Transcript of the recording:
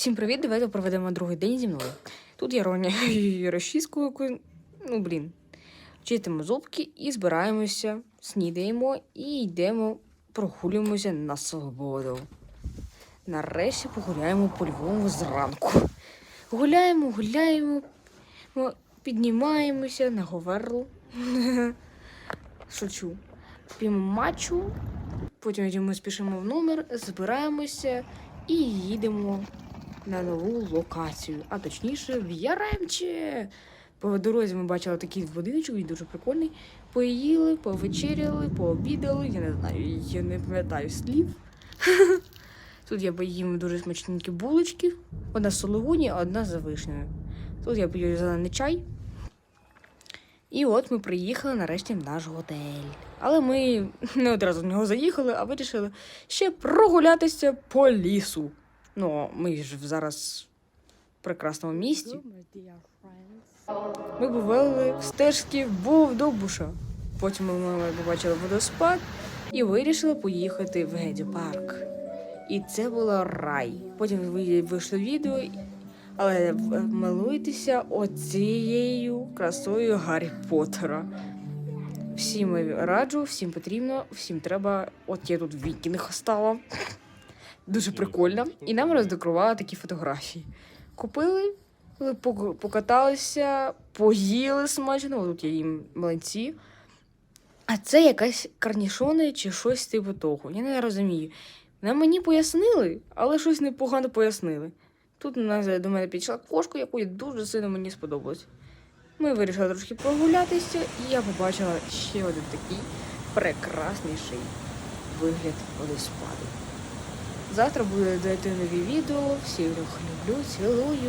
Всім привіт! Давайте проведемо другий день зі мною. Тут я Роня розчіску, яку, ну блін. Чистимо зубки і збираємося, снідаємо і йдемо, прогулюємося на свободу. Нарешті погуляємо по Львову зранку. Гуляємо, гуляємо, мо- піднімаємося на говерлу. Шучу. П'ємо матчу, потім ми спішимо в номер, збираємося і їдемо на нову локацію, а точніше в Яремче. По дорозі ми бачили такий будиночок, він дуже прикольний. Поїли, повечеряли, пообідали. Я не знаю, я не пам'ятаю слів. Тут я поїм дуже смачненькі булочки. Одна з сологуні, а одна з вишнею. Тут я п'ю зелений чай. І от ми приїхали нарешті в наш готель. Але ми не одразу в нього заїхали, а вирішили ще прогулятися по лісу. Ну, ми ж зараз в прекрасному місті. Ми бували в стежці Бовдобуша. Потім ми побачили водоспад і вирішили поїхати в Геді парк. І це було рай. Потім ви- вийшло відео, але в- милуйтеся оцією красою Гаррі Поттера. Всім раджу, всім потрібно, всім треба. От я тут вікінг стала. Дуже прикольно. І нам роздекорували такі фотографії. Купили, покаталися, поїли смачно. Тут є їм млинці. А це якась карнішони чи щось типу того. Я не розумію. На мені пояснили, але щось непогано пояснили. Тут до мене підійшла кошка, яку дуже сильно мені сподобалось. Ми вирішили трошки прогулятися, і я побачила ще один такий прекрасніший вигляд водоспаду. Завтра буде дати нові відео. Всіх люблю, цілую.